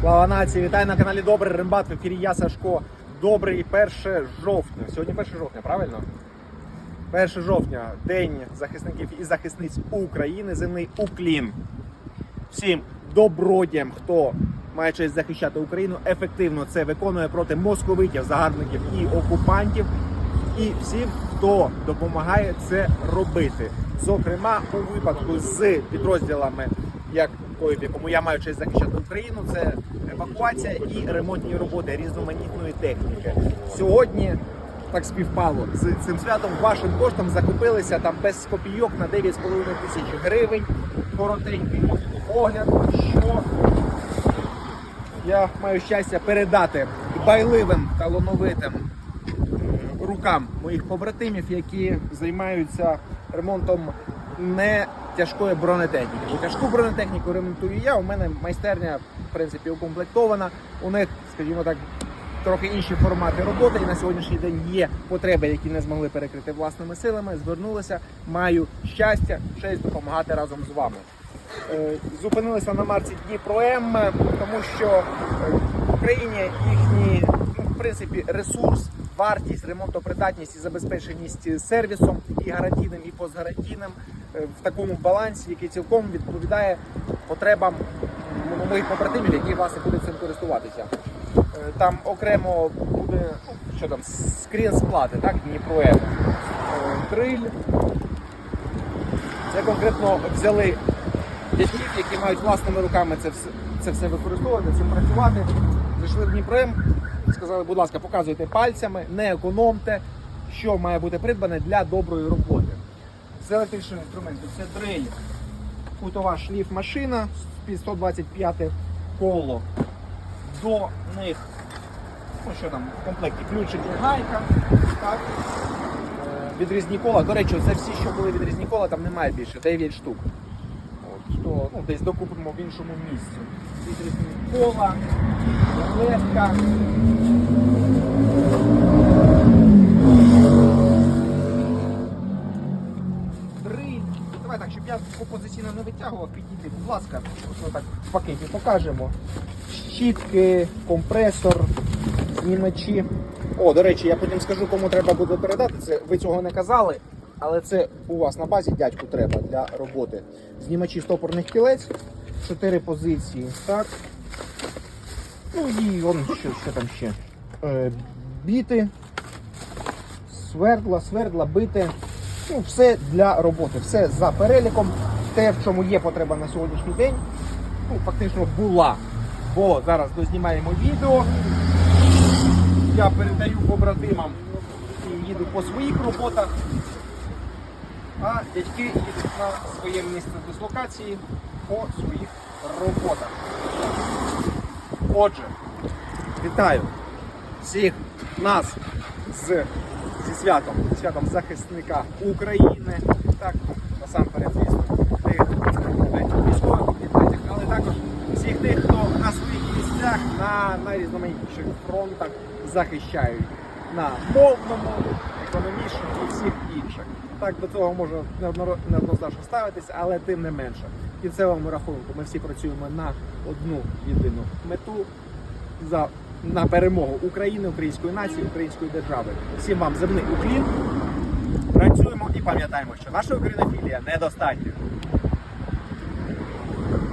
Слава нації! Вітаю на каналі Добрий Рембат. В ефірі я Сашко. Добрий 1 жовтня. Сьогодні 1 жовтня, правильно? 1 жовтня, День захисників і захисниць України, земний уклін. Всім добродіям, хто має честь захищати Україну, ефективно це виконує проти московитів, загарбників і окупантів. І всім, хто допомагає це робити. Зокрема, у випадку з підрозділами, як той, в якому я маю честь захищати Україну, це евакуація і ремонтні роботи різноманітної техніки. Сьогодні так співпало з цим святом. Вашим коштом закупилися там без копійок на 9,5 тисяч гривень. Коротенький огляд, що я маю щастя передати байливим талановитим рукам моїх побратимів, які займаються ремонтом не тяжкої бронетехніки. Бо тяжку бронетехніку ремонтую я. У мене майстерня в принципі укомплектована. У них, скажімо так, трохи інші формати роботи. І на сьогоднішній день є потреби, які не змогли перекрити власними силами. Звернулися. Маю щастя, честь допомагати разом з вами. Е, Зупинилися на марці Дніпро М, тому що е, в Україні їхній ну, в принципі ресурс, вартість, ремонтопридатність і забезпеченість сервісом і гарантійним, і постгарантійним в такому балансі, який цілком відповідає потребам моїх побратимів, які власне будуть цим користуватися. Е, Там окремо буде що там скрін сплати, так Дніпро. Е, Триль. Це конкретно взяли дядьків, які мають власними руками це все, це все використовувати, цим працювати. Зайшли в Дніпрем, сказали, будь ласка, показуйте пальцями, не економте, що має бути придбане для доброї роботи. З електричного інструменту це дрель, кутова шліф машина, під 125 коло. До них, ну що там, в комплекті ключик і гайка. Так. Е, Відрізні кола. До речі, це всі, що були відрізні кола, там немає більше, 9 штук. От, що ну, десь докупимо в іншому місці. Відрізні кола, легка. Композиційно не витягував, підійди, будь ласка, ось так в пакеті покажемо. Щітки, компресор, знімачі. О, до речі, я потім скажу, кому треба буде передати. Це ви цього не казали, але це у вас на базі дядьку треба для роботи. Знімачі стопорних кілець, чотири позиції. Так. Ну і он що, що там ще. Е, біти, свердла, свердла, бити. Ну, все для роботи, все за переліком. Те, в чому є потреба на сьогоднішній день, ну, фактично була. Бо зараз дознімаємо відео. Я передаю побратимам і їду по своїх роботах, а дядьки їдуть на своє місце дислокації по своїх роботах. Отже, вітаю всіх нас з, святом, святом захисника України. Так, насамперед, звісно, тих військових але також всіх тих, хто на своїх місцях на найрізноманітніших фронтах захищають на мовному, економічному і всіх інших. Так до цього неодноро- неоднозначно ставитися, але тим не менше. В кінцевому рахунку ми всі працюємо на одну єдину мету за на перемогу України, української нації, української держави. Всім вам земний уклін. Працюємо і пам'ятаємо, що наша українофілія недостатня.